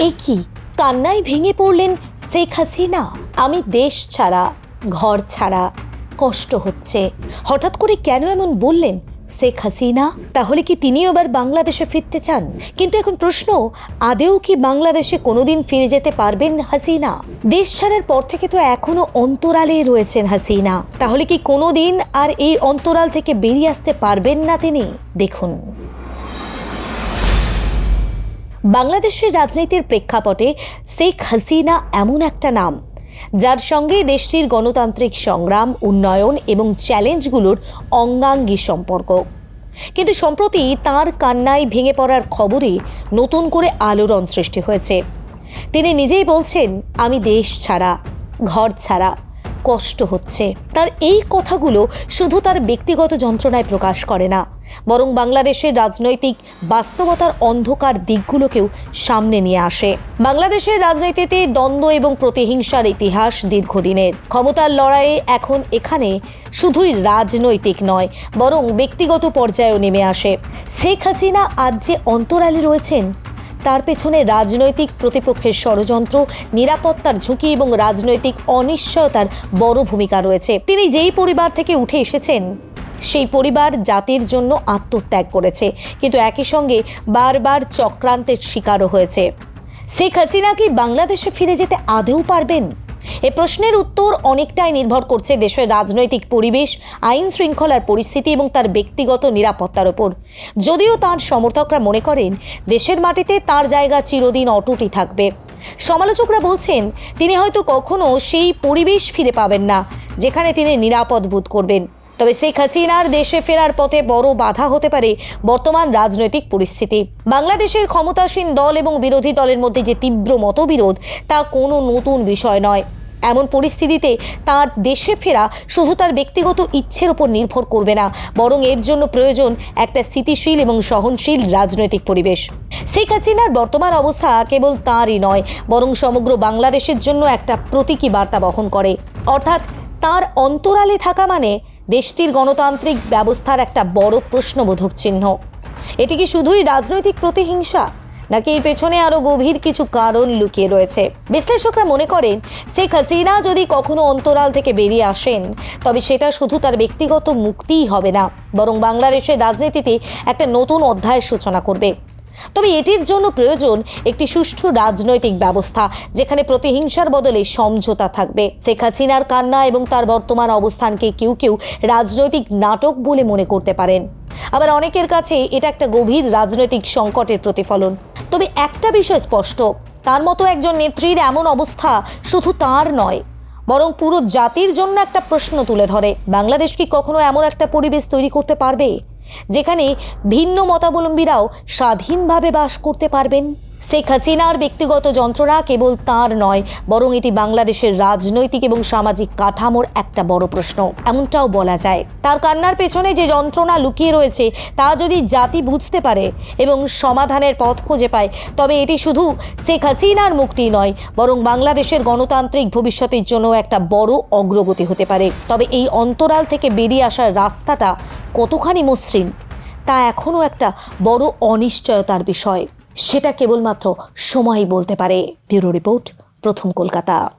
এ কান্নায় ভেঙে পড়লেন শেখ হাসিনা। আমি দেশ ছাড়া, ঘর ছাড়া। কষ্ট হচ্ছে। হঠাৎ করে কেন এমন বললেন শেখ হাসিনা? তাহলে কি তিনিও এবার বাংলাদেশে ফিরতে চান? কিন্তু এখন প্রশ্ন, আদেও কি বাংলাদেশে কোনোদিন ফিরে যেতে পারবেন হাসিনা? দেশ ছাড়ার পর থেকে তো এখনও অন্তরালে রয়েছেন হাসিনা। তাহলে কি কোনোদিন আর এই অন্তরাল থেকে বেরিয়ে আসতে পারবেন না তিনি? দেখুন। বাংলাদেশের রাজনীতির প্রেক্ষাপটে শেখ হাসিনা এমন একটা নাম। যার সঙ্গে দেশটির গণতান্ত্রিক সংগ্রাম, উন্নয়ন এবং চ্যালেঞ্জগুলোর অঙ্গাঙ্গী সম্পর্ক। কিন্তু সম্প্রতি তার কান্নায় ভেঙে পড়ার খবরে নতুন করে আলোড়ন সৃষ্টি হয়েছে। তিনি নিজেই বলছেন, আমি দেশ ছাড়া, ঘর ছাড়া। কষ্ট হচ্ছে। তার এই কথাগুলো শুধু তার ব্যক্তিগত যন্ত্রণায় প্রকাশ করে না, বরং বাংলাদেশের রাজনৈতিক বাস্তবতার অন্ধকার দিকগুলোকেও সামনে নিয়ে আসে। বাংলাদেশের রাজনীতিতে দ্বন্দ্ব এবং প্রতিহিংসার ইতিহাস দীর্ঘদিনের। ক্ষমতার লড়াইয়ে এখন এখানে শুধুই রাজনৈতিক নয়, বরং ব্যক্তিগত পর্যায়েও নেমে আসে। শেখ হাসিনা আজ যে অন্তরালে রয়েছেন তার পেছনে রাজনৈতিক প্রতিপক্ষের ষড়যন্ত্র, নিরাপত্তার ঝুঁকি এবং রাজনৈতিক অনিশ্চয়তার বড় ভূমিকা রয়েছে। তিনি যেই পরিবার থেকে উঠে এসেছেন, সেই পরিবার জাতির জন্য আত্মত্যাগ করেছে। কিন্তু একই সঙ্গে বারবার চক্রান্তের শিকারও হয়েছে। শেখ হাসিনা কি বাংলাদেশে ফিরে যেতে আদৌ পারবেন? এ প্রশ্নের উত্তর অনেকটাই নির্ভর করছে দেশের রাজনৈতিক পরিবেশ, আইন শৃঙ্খলার পরিস্থিতি এবং তার ব্যক্তিগত নিরাপত্তার ওপর। যদিও তার সমর্থকরা মনে করেন, দেশের মাটিতে তার জায়গা চিরদিন অটুটই থাকবে। সমালোচকরা বলছেন, তিনি হয়তো কখনো সেই পরিবেশ ফিরে পাবেন না, যেখানে তিনি নিরাপদ বোধ করবেন। তবে শেখ হাসিনার দেশে ফেরার পথে বড় বাধা হতে পারে বর্তমান রাজনৈতিক পরিস্থিতি। বাংলাদেশের ক্ষমতাসীন দল এবং বিরোধী দলের মধ্যে যে তীব্র মতবিরোধ, তা কোনো নতুন বিষয় নয়। এমন পরিস্থিতিতে তার দেশে ফেরা শুধু তার ব্যক্তিগত ইচ্ছের উপর নির্ভর করবে না, বরং এর জন্য প্রয়োজন একটা স্থিতিশীল এবং সহনশীল রাজনৈতিক পরিবেশ। শেখ হাসিনার বর্তমান অবস্থা কেবল তাঁরই নয়, বরং সমগ্র বাংলাদেশের জন্য একটা প্রতীকী বার্তা বহন করে। অর্থাৎ তার অন্তরালে থাকা মানে দেশটির গণতান্ত্রিক ব্যবস্থার একটা বড় প্রশ্নবোধক চিহ্ন। এটি কি শুধুই রাজনৈতিক প্রতিহিংসা, নাকি এর পেছনে আরও গভীর কিছু কারণ লুকিয়ে রয়েছে? বিশ্লেষকরা মনে করেন, শেখ হাসিনা যদি কখনো অন্তরাল থেকে বেরিয়ে আসেন, তবে সেটা শুধু তার ব্যক্তিগত মুক্তিই হবে না, বরং বাংলাদেশের রাজনীতিতে একটা নতুন অধ্যায়ের সূচনা করবে। তবে এটির জন্য প্রয়োজন একটি সুষ্ঠু রাজনৈতিক ব্যবস্থা, যেখানে প্রতিহিংসার বদলে সমঝোতা থাকবে। শেখ হাসিনার কান্না এবং তার বর্তমান অবস্থানকে কেউ কেউ রাজনৈতিক নাটক বলে মনে করতে পারেন। আবার অনেকের কাছে এটা একটা গভীর রাজনৈতিক সংকটের প্রতিফলন। তবে একটা বিষয় স্পষ্ট, তার মতো একজন নেত্রীর এমন অবস্থা শুধু তার নয়, বরং পুরো জাতির জন্য একটা প্রশ্ন তুলে ধরে। বাংলাদেশ কি কখনো এমন একটা পরিবেশ তৈরি করতে পারবে? যেখানে ভিন্ন মতাবলম্বীরাও স্বাধীনভাবে বাস করতে পারবেন। শেখ হাসিনার ব্যক্তিগত যন্ত্রণা কেবল তার নয়, বরং এটি বাংলাদেশের রাজনৈতিক এবং সামাজিক কাঠামোর একটা বড় প্রশ্ন। এমনটাও বলা যায়। তার কান্নার পেছনে যে যন্ত্রণা লুকিয়ে রয়েছে, তা যদি জাতি বুঝতে পারে এবং সমাধানের পথ খুঁজে পায়, তবে এটি শুধু শেখ হাসিনার মুক্তি নয়, বরং বাংলাদেশের গণতান্ত্রিক ভবিষ্যতের জন্য একটা বড় অগ্রগতি হতে পারে। তবে এই অন্তরাল থেকে বেরিয়ে আসার রাস্তাটা কতখানি মসৃণ, তা এখনও একটা বড় অনিশ্চয়তার বিষয়। সেটা কেবলমাত্র সময়ই বলতে পারে। ব্যুরো রিপোর্ট প্রথম কলকাতা।